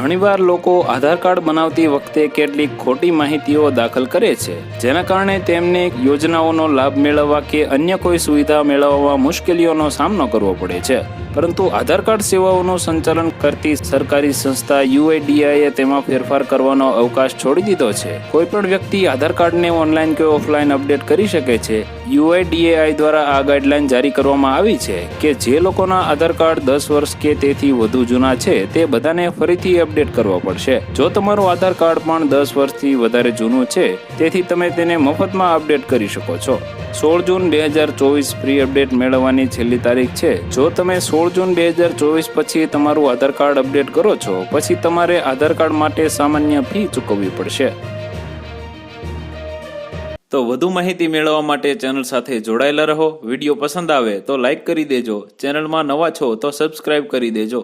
ઘણીવાર લોકો આધાર કાર્ડ બનાવતી વખતે કેટલીક ખોટી માહિતીઓ દાખલ કરે છે, જેના કારણે તેમને યોજનાઓનો લાભ મેળવવા કે અન્ય કોઈ સુવિધા મેળવવામાં મુશ્કેલીઓનો સામનો કરવો પડે છે. પરંતુ આધાર કાર્ડ સેવાઓનું સંચાલન કરતી સરકારી સંસ્થા યુઆઈડીઆઈએ તેમાં ફેરફાર કરવાનો અવકાશ છોડી દીધો છે. કોઈ પણ વ્યક્તિ આધાર કાર્ડને ઓનલાઈન કે ઓફલાઈન અપડેટ કરી શકે છે. યુઆઈડીએઆઈ દ્વારા આ ગાઈડલાઈન જારી કરવામાં આવી છે કે જે લોકોના આધાર કાર્ડ દસ વર્ષ કે તેથી વધુ જૂના છે, તે બધાને ફરીથી અપડેટ કરવા પડશે. જો તમારું આધાર કાર્ડ પણ દસ વર્ષથી વધારે જૂનું છે, તેથી તમે તેને મફતમાં અપડેટ કરી શકો છો. સોળ જૂન બે હજાર ચોવીસ ફ્રી અપડેટ મેળવવાની છેલ્લી તારીખ છે. જો તમે સોળ જૂન બે હજાર ચોવીસ પછી તમારું આધાર કાર્ડ અપડેટ કરો છો, પછી તમારે આધાર કાર્ડ માટે સામાન્ય ફી ચૂકવવી પડશે. તો વધુ માહિતી મેળવવા માટે ચેનલ સાથે જોડાયેલા રહો. વીડિયો પસંદ આવે તો લાઈક કરી દેજો. ચેનલમાં નવા છો તો સબસ્ક્રાઇબ કરી દેજો.